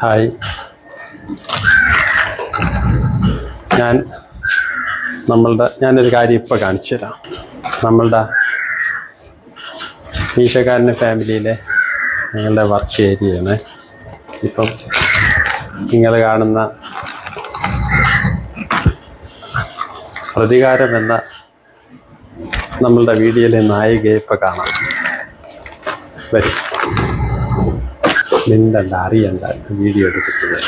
Hi. ഞാൻ നമ്മളുടെ ഞാനൊരു കാര്യം ഇപ്പോൾ കാണിച്ചു തരാം. നമ്മളുടെ മീശക്കാരന്റെ ഫാമിലിയിലെ ഞങ്ങളുടെ വർക്ക് ഏരിയയാണ് ഇപ്പം നിങ്ങൾ കാണുന്ന പ്രതികാരം എന്ന നമ്മളുടെ വീഡിയോയിലെ നായികയെ ഇപ്പം കാണാം. വരും. മിണ്ടണ്ട അറിയണ്ട വീഡിയോ എടുത്തിട്ട്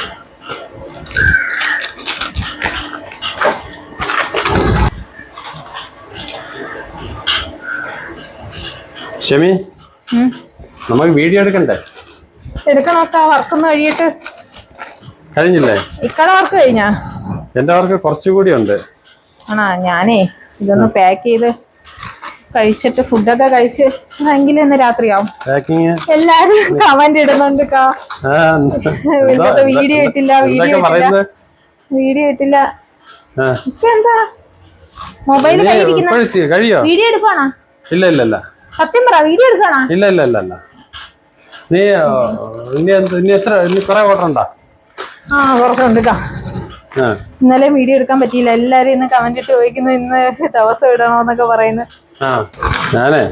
ഷമി. നമുക്ക് വീഡിയോ എടുക്കണ്ടേ? എടുക്കണോക്കാ വർക്കൊന്ന് കഴിയിട്ട്. കഴിഞ്ഞില്ലേ? ഇക്കട വർക്ക് കഴിഞ്ഞാ? എന്റെ വർക്ക് കുറച്ചുകൂടി ഉണ്ട്. ആണോ ഞാനേ ഇതൊന്ന് പാക്ക് ചെയ്ത് കഴിച്ചിട്ട് ഫുഡൊക്കെ കഴിച്ച് എങ്കിൽ ഇന്ന് രാത്രിയാവും. എല്ലാരും കമന്റ് ഇടുന്നുണ്ട് വീഡിയോ ഇട്ടില്ല വീഡിയോ ഇട്ടില്ല. വീഡിയോ ഇട്ടില്ല. എന്താ? മൊബൈൽ നീ വീഡിയോ എടുക്കണോ ഇല്ല ഇല്ല ഇല്ല. സത്യം പറ വീഡിയോ എടുക്കണോ ഇല്ല ഇല്ല ഇല്ല ഇല്ല. നീ ഇനി എത്ര ഇനി കുറെ ഓർഡർ ഉണ്ടാ? ആ കുറച്ചുണ്ട് ഉണ്ട് ആ ഇന്നലെ വീഡിയോ എടുക്കാൻ പറ്റിയില്ല. എല്ലാരും ഇന്ന് കമന്റ് ഇട്ട് ചോദിക്കുന്നു ഇന്ന് ദിവസം ഇടണോന്നൊക്കെ പറയുന്നു. ആ ഞാനേ.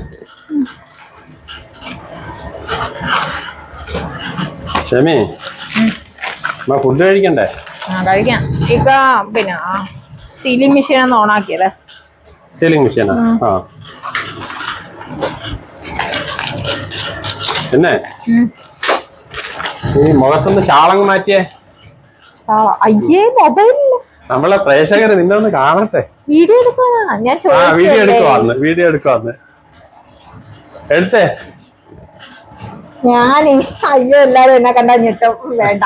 ഷമി ഫുഡ് കഴിക്കണ്ടേ? കഴിക്കാം. ഇക്ക പിന്നെ സീലിംഗ് മെഷീൻ ഒന്ന് ഓണാക്കിയല്ലേ? സീലിംഗ് മെഷീനാ ആ? പിന്നെ? ഈ മുഖത്തൊന്ന് ഷാളങ്ങ് മാറ്റിയേ. അയ്യേ മൊബൈലില്ല നമ്മളെ പ്രേക്ഷകര് നിന്നെ ഒന്ന് കാണട്ടെ. വീഡിയോ എടുക്കാനാ ഞാൻ വീഡിയോ എടുക്കുവാന്ന് വീഡിയോ എടുക്കുവാന്ന് എടുത്തേ. ഞാൻ അയ്യോ എല്ലാരും എന്നെ കണ്ടാ ഞെട്ടും. വേണ്ട.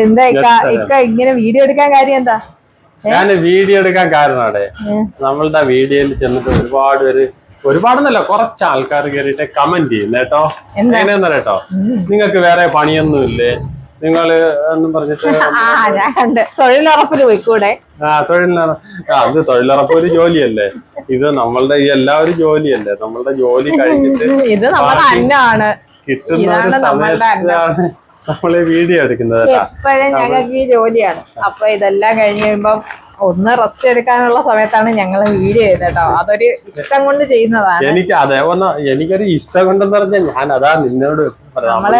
എന്താ ഇക്ക? ഇക്ക ഇങ്ങനെ വീഡിയോ എടുക്കാൻ കാര്യം എന്താ? ഞാൻ വീഡിയോ എടുക്കാൻ കാരണം അവിടെ നമ്മളുടെ വീഡിയോയിൽ ചെന്നിട്ട് ഒരുപാട് പേര് ഒരുപാടെന്നല്ല കുറച്ച് ആൾക്കാർ കയറിയിട്ട് കമന്റ് ചെയ്യുന്നേട്ടോ കേട്ടോ നിങ്ങക്ക് എങ്ങനെയാന്ന് നിങ്ങൾക്ക് വേറെ പണിയൊന്നും ഇല്ലേ നിങ്ങൾ എന്നും പറഞ്ഞിട്ട് തൊഴിലുറപ്പിൽ പോയിക്കൂടെ? ആ തൊഴിലുറപ്പ് അത് തൊഴിലുറപ്പ് ഒരു ജോലിയല്ലേ? ഇത് നമ്മളുടെ ഈ എല്ലാവരും ജോലിയല്ലേ? നമ്മളുടെ ജോലി കഴിഞ്ഞിട്ട് ഇത് നമ്മുടെ അന്നാണ്. കിട്ടുന്ന ഒരു സമയത്താണ് നമ്മളെ വീഡിയോ എടുക്കുന്നത് എപ്പോഴും ഞങ്ങൾക്ക് ഈ ജോലിയാണ്. അപ്പൊ ഇതെല്ലാം കഴിഞ്ഞ് കഴിയുമ്പം ഒന്ന് റെസ്റ്റ് എടുക്കാനുള്ള സമയത്താണ് ഞങ്ങൾ വീഡിയോ ചെയ്തേട്ടോ. കേട്ടോ അതൊരു ഇഷ്ടം കൊണ്ട് ചെയ്യുന്നതാണ്. എനിക്ക് അതെ എനിക്കൊരു ഇഷ്ടം കൊണ്ടെന്ന് പറഞ്ഞാൽ ഞാൻ അതാ നിന്നോട് നമ്മൾ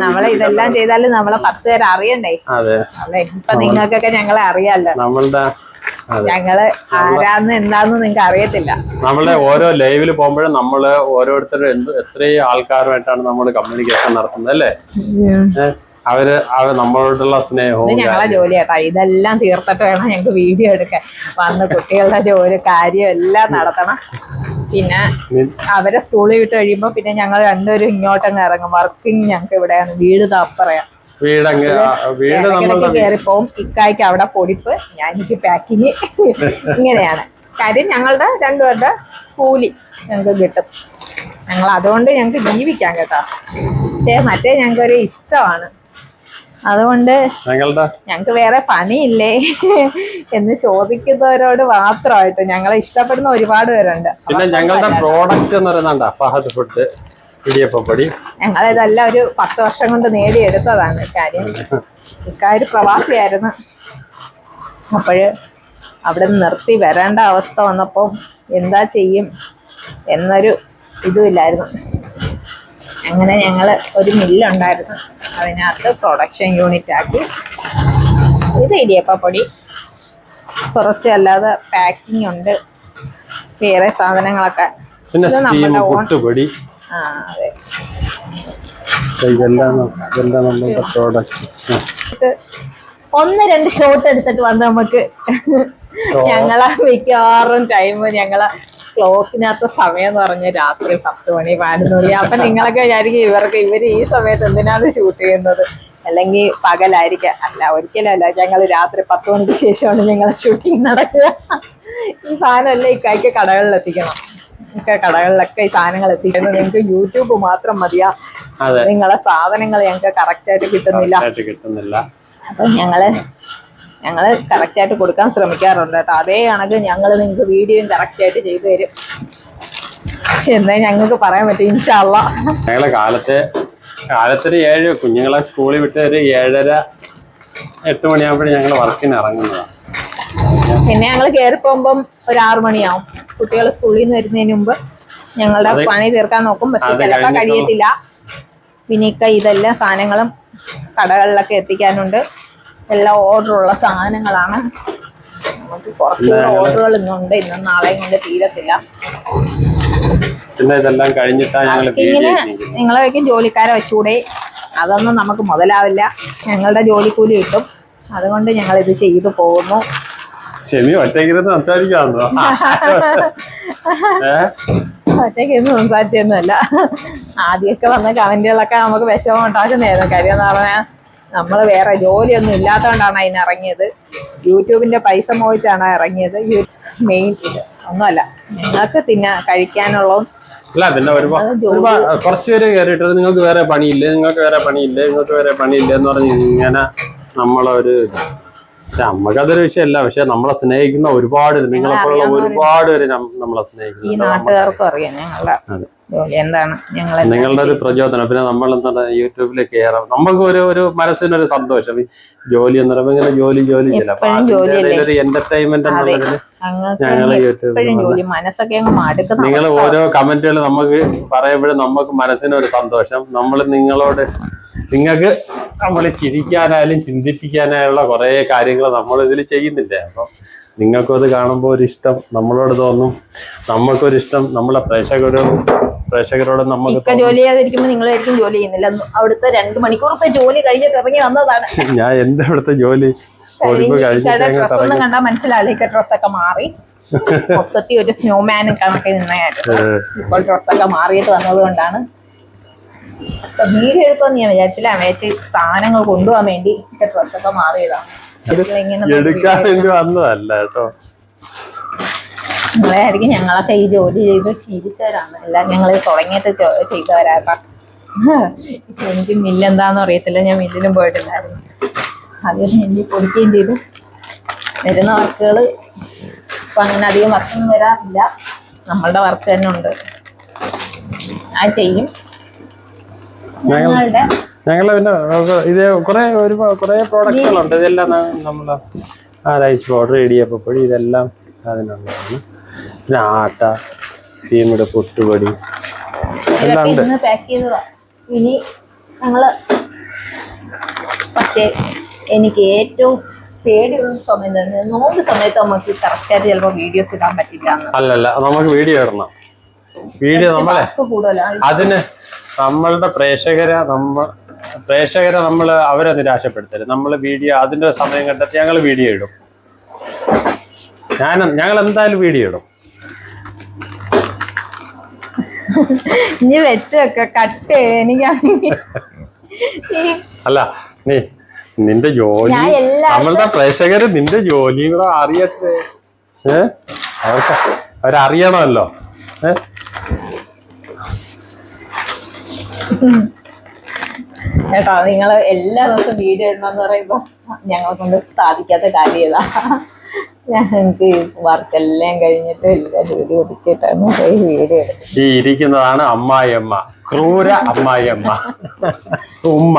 നമ്മളെ ഇതെല്ലാം ചെയ്താലും നമ്മളെ പത്ത് പേര് അറിയണ്ടേ? അതെ. അല്ലെ? ഇപ്പൊ നിങ്ങൾക്കൊക്കെ ഞങ്ങളെ അറിയാലോ. നമ്മളുടെ ഞങ്ങൾ ആരാന്ന് എന്താന്ന് നിങ്ങക്ക് അറിയത്തില്ല. നമ്മളെ ഓരോ ലൈവിൽ പോകുമ്പോഴും നമ്മൾ ഓരോരുത്തരും എത്രയും ആൾക്കാരുമായിട്ടാണ് നമ്മൾ കമ്മ്യൂണിക്കേഷൻ നടത്തുന്നത് അല്ലേ? അവർ അവർ നമ്മളോടുള്ള സ്നേഹവും ഞങ്ങളെ ജോലി കേട്ടോ ഇതെല്ലാം തീർത്തിട്ട് വേണം ഞങ്ങൾക്ക് വീഡിയോ എടുക്കാൻ. വന്ന് കുട്ടികളുടെ ജോലി കാര്യം എല്ലാം നടത്തണം. പിന്നെ അവരെ സ്കൂളിൽ വിട്ട് കഴിയുമ്പോ പിന്നെ ഞങ്ങൾ രണ്ടുപേരും ഇങ്ങോട്ടങ്ങ് ഇറങ്ങും. വർക്കിംഗ് ഞങ്ങൾക്ക് ഇവിടെയാണ്. വീട് താപ്പറയാ വീടങ്ങ് വീട് കയറിപ്പോവും ഇക്കായ്ക്ക് അവിടെ പൊടിപ്പ് ഞാൻ എനിക്ക് പാക്കിങ് ഇങ്ങനെയാണ്. കാര്യം ഞങ്ങളുടെ രണ്ടുപേരുടെ കൂലി ഞങ്ങൾക്ക് കിട്ടും. ഞങ്ങൾ അതുകൊണ്ട് ഞങ്ങൾക്ക് ജീവിക്കാം കേട്ടോ. പക്ഷേ മറ്റേ ഞങ്ങൾക്കൊരു ഇഷ്ടമാണ്. അതുകൊണ്ട് ഞങ്ങൾക്ക് വേറെ പണിയില്ലേ എന്ന് ചോദിക്കുന്നവരോട് മാത്രമായിട്ട്. ഞങ്ങളെ ഇഷ്ടപ്പെടുന്ന ഒരുപാട് പേരുണ്ട്. പിന്നെ ഞങ്ങളുടെ പ്രോഡക്റ്റ് എന്ന് പറയുന്നുണ്ട് ഫഹദ് ഫുഡ് ഇടിയപ്പപ്പൊടി ഞങ്ങളിതെല്ലാം ഒരു പത്ത് വർഷം കൊണ്ട് നേടിയെടുത്തതാണ് കാര്യം. ഇക്കാര് പ്രവാസിയായിരുന്നു. അപ്പോഴ് അവിടെ നിർത്തി വരേണ്ട അവസ്ഥ വന്നപ്പോൾ എന്താ ചെയ്യും എന്നൊരു ഇതുമില്ലായിരുന്നു അങ്ങനെ ഞങ്ങൾ ഒരു മില്ലുണ്ടായിരുന്നു. അതിനകത്ത് പ്രൊഡക്ഷൻ യൂണിറ്റ് ആക്കി. ഇത് ഇടിയപ്പപ്പൊടി കുറച്ച് അല്ലാതെ പാക്കിംഗ് ഉണ്ട്. വേറെ സാധനങ്ങളൊക്കെ. പിന്നെ ഇത് സ്റ്റീം പുട്ടുപൊടി. ആ അതെ. ഇതെല്ലാം പ്രോഡക്റ്റ് ഒന്ന് രണ്ട് ഷോട്ട് എടുത്തിട്ട് വന്ന് നമുക്ക് ഞങ്ങളെ മിക്കവാറും ടൈം ഞങ്ങളെ ക്ലോക്കിനകത്ത് സമയം എന്ന് പറഞ്ഞ രാത്രി പത്ത് മണി പതിനൊന്ന് മണി. അപ്പൊ നിങ്ങളൊക്കെ വിചാരിക്കും ഇവർക്ക് ഇവർ ഈ സമയത്ത് എന്തിനാണ് ഷൂട്ട് ചെയ്യുന്നത്? അല്ലെങ്കിൽ പകലായിരിക്കാം അല്ല ഒരിക്കലല്ല അല്ല ഞങ്ങൾ രാത്രി പത്ത് മണിക്ക് ശേഷമാണ് ഞങ്ങൾ ഷൂട്ടിങ് നടക്കുക. ഈ സാധനം എല്ലാം ഈ കൈക്ക് കടകളിൽ എത്തിക്കണം. ഒക്കെ കടകളിലൊക്കെ ഈ സാധനങ്ങൾ എത്തിക്കുന്നത് നിങ്ങൾക്ക് യൂട്യൂബ് മാത്രം മതിയാ. നിങ്ങളെ സാധനങ്ങൾ ഞങ്ങൾക്ക് കറക്റ്റ് ആയിട്ട് കിട്ടുന്നില്ല. ആയിട്ട് കിട്ടുന്നില്ല. അപ്പൊ ഞങ്ങൾ ഞങ്ങൾ കറക്റ്റ് ആയിട്ട് കൊടുക്കാൻ ശ്രമിക്കാറുണ്ട് കേട്ടോ. അതേ കണക്ക് ഞങ്ങൾ നിങ്ങൾക്ക് വീഡിയോയും കറക്റ്റ് ആയിട്ട് ചെയ്തു തരും. എന്നേ ഞങ്ങൾക്ക് പറയാൻ പറ്റും ഇൻഷാല്ല ഞങ്ങളെ കാലത്തെ കാലത്തൊരു ഏഴ് കുഞ്ഞുങ്ങളെ സ്കൂളിൽ വിട്ട് ഒരു ഏഴര എട്ട് മണിയാകുമ്പോഴേ ഞങ്ങൾ വർക്കിന് ഇറങ്ങുന്നതാണ് പിന്നെ ഞങ്ങൾ കയറി പോകുമ്പം ഒരു ആറു മണിയാവും. കുട്ടികൾ സ്കൂളിൽ നിന്ന് വരുന്നതിന് മുമ്പ് ഞങ്ങളുടെ പണി തീർക്കാൻ നോക്കും. പക്ഷെ ചിലപ്പോൾ കഴിയത്തില്ല. പിന്നെ ഇതെല്ലാം സാധനങ്ങളും കടകളിലൊക്കെ എത്തിക്കാനുണ്ട്. എല്ലാം ഓർഡർ ഉള്ള സാധനങ്ങളാണ്. നമുക്ക് കുറച്ചുകൂടെ ഓർഡറുകൾ ഇന്നുണ്ട്. ഇന്നും നാളെയും കൊണ്ട് തീരത്തില്ല. പിന്നെ ഇതെല്ലാം കഴിഞ്ഞിട്ടാണ് ഞങ്ങൾ ഇങ്ങനെ ജോലിക്കാരെ വെച്ചുകൂടെ അതൊന്നും നമുക്ക് മുതലാവില്ല. ഞങ്ങളുടെ ജോലിക്കൂലി കിട്ടും. അതുകൊണ്ട് ഞങ്ങൾ ഇത് ചെയ്തു പോകുന്നു. ഷെമി ഒറ്റയ്ക്കിരുന്ന് സംസാരിക്കാന്നോ സംസാരിച്ചൊന്നുമല്ല. ആദ്യമൊക്കെ വന്ന കമന്റുകളൊക്കെ നമുക്ക് വിഷമം ഉണ്ടാക്കുന്നതായിരുന്നു. കാര്യം എന്ന് പറഞ്ഞാൽ നമ്മൾ വേറെ ജോലിയൊന്നും ഇല്ലാത്തതുകൊണ്ടാണ് അതിന് ഇറങ്ങിയത്. യൂട്യൂബിന്റെ പൈസ മോഹിച്ചാണ് ഇറങ്ങിയത്. മെയിൻ ഇത് ഒന്നുമല്ല. നിങ്ങൾക്ക് തിന്നാ കഴിക്കാനുള്ളതും അല്ല പിന്നെ ഒരുപാട് കുറച്ച് പേര് കയറിയിട്ട് നിങ്ങൾക്ക് വേറെ പണിയില്ലേ? നിങ്ങൾക്ക് വേറെ പണിയില്ലേ? നിങ്ങൾക്ക് വേറെ പണിയില്ലേ എന്ന് പറഞ്ഞ് ഇങ്ങനെ നമ്മളൊരു നമുക്കതൊരു വിഷയമല്ല പക്ഷെ നമ്മളെ സ്നേഹിക്കുന്ന ഒരുപാട് നിങ്ങളെ നിങ്ങളെപ്പോലുള്ള ഒരുപാട് പേര് നമ്മളെ ഈ സ്നേഹിക്കുന്നുണ്ട് നാട്ടുകാർക്കും അറിയാം ഞങ്ങളുടെ എന്താണ് ഞങ്ങൾ നിങ്ങളുടെ ഒരു പ്രചോദനം. പിന്നെ നമ്മൾ എന്താണ് യൂട്യൂബിൽ കയറാം നമുക്ക് ഒരു ഒരു മനസ്സിനൊരു സന്തോഷം. ജോലി എന്ന് പറയുമ്പോൾ ഇങ്ങനെ ജോലി ജോലി ഒരു എന്റർടൈൻമെന്റ് എന്നുള്ളതിൽ ഞങ്ങൾ യൂട്യൂബിൽ നിങ്ങൾ ഓരോ കമന്റുകൾ നമുക്ക് പറയുമ്പോഴും നമുക്ക് മനസ്സിനൊരു സന്തോഷം. നമ്മൾ നിങ്ങളോട് നിങ്ങൾക്ക് നമ്മൾ ചിരിക്കാനായാലും ചിന്തിപ്പിക്കാനായുള്ള കുറേ കാര്യങ്ങൾ നമ്മൾ ഇതിൽ ചെയ്യുന്നില്ലേ? അപ്പം നിങ്ങൾക്കും അത് കാണുമ്പോൾ ഒരു ഇഷ്ടം നമ്മളോട് തോന്നും. നമുക്കൊരു ഇഷ്ടം നമ്മളെ പ്രേക്ഷകരോട് പ്രേക്ഷകരോട് നമുക്ക് ജോലി ചെയ്യാതിരിക്കുമ്പോൾ നിങ്ങളായിരിക്കും ജോലി ചെയ്യുന്നില്ല. അവിടുത്തെ രണ്ട് മണിക്കൂറത്തെ ജോലി കഴിഞ്ഞിട്ട് ഇറങ്ങി വന്നതാണ്. ഞാൻ എന്റെ അവിടുത്തെ ജോലി മനസ്സിലാവില്ല. ഇക്ക ഡ്രസ്സൊക്കെ മാറി. മൊത്തത്തിൽ ഒരു സ്നോമാനും കണക്കെ നിന്നായിരുന്നു ഏഹ്, ഇപ്പോൾ ഡ്രസ്സൊക്കെ മാറിയിട്ട് വന്നത് കൊണ്ടാണ് വീഡിയോ എടുക്കുമെന്ന് ഞാൻ വിചാരിച്ചില്ല. വിചാരിച്ച് സാധനങ്ങൾ കൊണ്ടുപോകാൻ വേണ്ടി ഡ്രസ്സൊക്കെ മാറിയതാണ് എടുക്കാൻ വേണ്ടി വന്നതല്ല കേട്ടോ. നിങ്ങളായിരിക്കും ഞങ്ങളൊക്കെ ഈ ജോലി ചെയ്ത് ശീലിച്ചവരാണ്. എല്ലാം ഞങ്ങൾ തുടങ്ങിയിട്ട് ചെയ്തവരാട്ടാ ഇപ്പൊ എനിക്ക് മില്ലെന്താന്ന് അറിയത്തില്ല. ഞാൻ മില്ലിലും പോയിട്ടില്ലായിരുന്നു. ആദ്യം മില്ലിൽ പൊടിക്കുകയും ചെയ്തു. വരുന്ന വർക്കുകൾ ഇപ്പൊ അങ്ങനെ അധികം വർക്കൊന്നും വരാറില്ല. നമ്മളുടെ വർക്ക് തന്നെ ഉണ്ട്. ആ ചെയ്യും. ഞങ്ങളുടെ ഞങ്ങൾ പിന്നെ ഇത് കുറെ ഒരു കുറെ പ്രോഡക്റ്റുകളുണ്ട് ഇതെല്ലാം നമ്മൾ നമ്മൾ ആ റൈസ് പൗഡർ ഇടിയപ്പൊടി ഇതെല്ലാം അതിനുള്ളതാണ് പിന്നെ ആട്ട സ്റ്റീമിഡ് പൊട്ടുപൊടി എല്ലാം ഉണ്ട്. ഇനി ഞങ്ങൾ പക്ഷേ എനിക്ക് ഏറ്റവും പേടിയുള്ള സമയം തന്നെ നോമ്പ് സമയത്ത് നമുക്ക് കറക്റ്റായിട്ട് ചിലപ്പോൾ വീഡിയോസ് ഇടാൻ പറ്റില്ല അല്ലല്ല നമുക്ക് വീഡിയോ ഇടണം. വീഡിയോ നമ്മളെ അതിന് നമ്മളുടെ പ്രേക്ഷകരെ നമ്മ പ്രേക്ഷകരെ നമ്മൾ അവരെ നിരാശപ്പെടുത്തരുത്. നമ്മൾ വീഡിയോ അതിന്റെ സമയം കണ്ടെത്തി ഞങ്ങൾ വീഡിയോ ഇടും. ഞാൻ ഞങ്ങൾ എന്തായാലും വീഡിയോ ഇടും. നീ വെച്ചൊക്കെ കട്ട് എനിക്ക് അല്ല നീ നിന്റെ ജോലി നമ്മളുടെ പ്രേക്ഷകര് നിന്റെ ജോലിയും കൂടെ അറിയട്ടെ. ഏ? അവർക്ക് അവരറിയണമല്ലോ. ഏ? കേട്ടോ നിങ്ങൾ എല്ലാ ദിവസവും വീഡിയോ ഇടണമെന്ന് പറയുമ്പോൾ ഞങ്ങളെ കൊണ്ട് സാധിക്കാത്ത കാര്യം ഇതാ. ഞങ്ങൾക്ക് വർക്കെല്ലാം കഴിഞ്ഞിട്ട് എല്ലാ ജോലി ഒതുക്കിയിട്ടാണ് വീഡിയോ ഈ ഇരിക്കുന്നതാണ് അമ്മായിയമ്മ ക്രൂര അമ്മായിയമ്മ ഉമ്മ.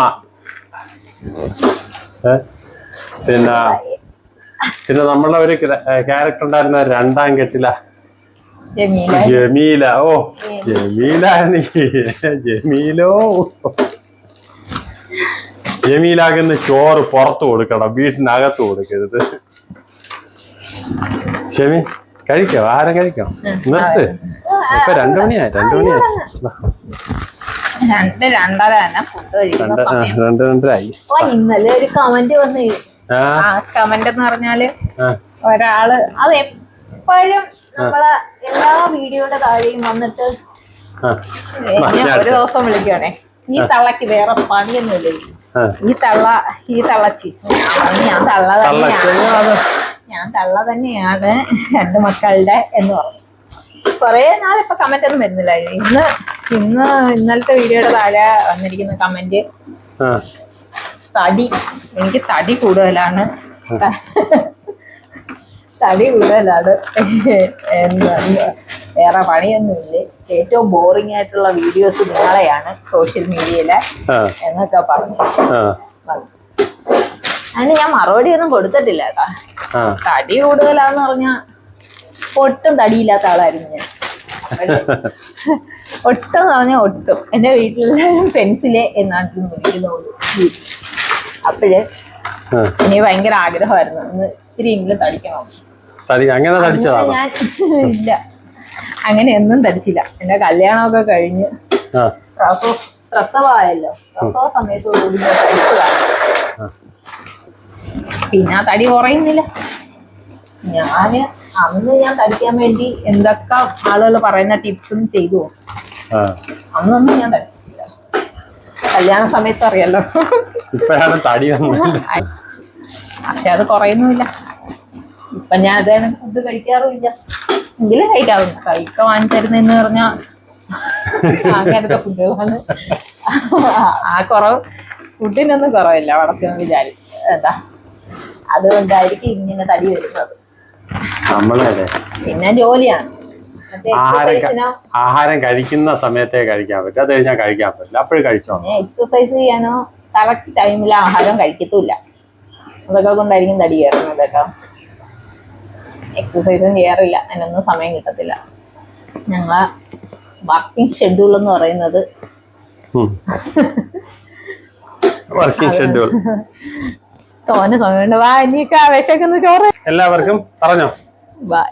പിന്നെ പിന്നെ നമ്മളെ ഒരു ക്യാരക്ടർ ഉണ്ടായിരുന്ന രണ്ടാം കെട്ടില. ജമീല. جميلة ഓ ജമീല ജമീലോ? ജമീലാകുന്ന ചോറ് പുറത്ത് കൊടുക്കണം വീട്ടിനകത്ത് കൊടുക്കരുത്. ഷെമി കഴിക്കോ? ആഹാരം കഴിക്കോ? നിർത്ത്. ഇപ്പൊ രണ്ടു മണിയായി രണ്ടു മണിയായി. രണ്ട് രണ്ടര രണ്ട് രണ്ടരായി. ഇന്നലെ ഒരു കമന്റ് വന്ന് ആ. കമന്റ് എന്ന് പറഞ്ഞാൽ ഒരാൾ അത് എപ്പോഴും നമ്മളെ എല്ലാ വീഡിയോയുടെ താഴെയും വന്നിട്ട് ഞാൻ ഒരു ദിവസം വിളിക്കണേ ഈ തള്ളക്ക് വേറെ പണിയൊന്നുമില്ല? ഈ തള്ള ഈ തള്ളച്ചി. ഞാൻ തള്ള തന്നെയാണ്. ഞാൻ തള്ള തന്നെയാണ് രണ്ട് മക്കളുടെ എന്ന് പറഞ്ഞു. കൊറേ നാളിപ്പൊ കമന്റ് ഒന്നും വരുന്നില്ല. ഇന്ന് ഇന്ന് ഇന്നലത്തെ വീഡിയോയുടെ താഴെ വന്നിരിക്കുന്ന കമന്റ് തടി. എനിക്ക് തടി കൂടുതലാണ്. തടി കൂടുതലാണ്. എന്താണ് വേറെ പണിയൊന്നുമില്ല? ഏറ്റവും ബോറിംഗ് ആയിട്ടുള്ള വീഡിയോസ് നിങ്ങളെയാണ് സോഷ്യൽ മീഡിയയിലെ എന്നൊക്കെ പറഞ്ഞു. അതിന് ഞാൻ മറുപടി ഒന്നും കൊടുത്തിട്ടില്ല കേട്ടാ. തടി കൂടുതലാന്ന് പറഞ്ഞ ഒട്ടും തടിയില്ലാത്ത ആളായിരുന്നു ഞാൻ. ഒട്ടും പറഞ്ഞ ഒട്ടും. എന്റെ വീട്ടിൽ പെൻസിലെ എന്നാണ് വിളിക്കുന്നത് അപ്പോഴ്. എനിക്ക് ഭയങ്കര ആഗ്രഹമായിരുന്നു. ഒന്ന് ഇത്തിരിയെങ്കിലും തടിക്കണം. തടി അങ്ങനെ തടിച്ചതാണ്? ഇല്ല. അങ്ങനെ ഒന്നും തടിച്ചില്ല. എന്റെ കല്യാണമൊക്കെ കഴിഞ്ഞ് പ്രസവമായല്ലോ. പ്രസവ സമയത്തോടുകൂടി. പിന്നെ ആ തടി കുറയുന്നില്ല. ഞാൻ അന്ന് ഞാൻ തടിക്കാൻ വേണ്ടി എന്തൊക്കെ ആളുകൾ പറയുന്ന ടിപ്സും ചെയ്തു. അന്നൊന്നും ഞാൻ തടിച്ചില്ല. കല്യാണ സമയത്ത് അറിയാലോ. ഇപ്പോഴാണ് തടി വന്നത്. പക്ഷെ അത് കുറയുന്നുമില്ല. ഇപ്പൊ ഞാൻ അത് ഫുഡ് കഴിക്കാറുമില്ല. എങ്കിലും കഴിക്കാറുണ്ട്. കഴിക്ക വാങ്ങിച്ചിരുന്നെന്ന് പറഞ്ഞാ അങ്ങനത്തെ ഫുഡുകളാണ് ആ കുറവ്. ഫുഡിനൊന്നും കുറവില്ല. വളർച്ചയൊന്നും വിചാരി എന്താ? അതുകൊണ്ടായിരിക്കും ഇങ്ങനെ തടി വരുന്നത്. പിന്നെ ജോലിയാണ്. ആഹാരം കഴിക്കുന്ന സമയത്തേ കഴിക്കാൻ പറ്റും. അത് കഴിഞ്ഞാൽ കഴിക്കാൻ പറ്റില്ല. അപ്പോഴും കഴിച്ചോ എക്സസൈസ് ചെയ്യാനോ കറക്റ്റ് ടൈമിൽ ആഹാരം കഴിക്കത്തില്ല അതൊക്കെ കൊണ്ടായിരിക്കും തടി കയറുന്നത് കേട്ടോ. എക്സസൈസും ചെയ്യാറില്ല. അതിനൊന്നും സമയം കിട്ടത്തില്ല. ഞങ്ങളെ വർക്കിംഗ് ഷെഡ്യൂൾ എന്ന് പറയുന്നത്. വർക്കിംഗ് ഷെഡ്യൂൾ തോനെ സമയമുണ്ട്. വാ ഇനിയൊക്കെ വിശക്കുന്ന ചോറ്. എല്ലാവർക്കും പറഞ്ഞോ. ബൈ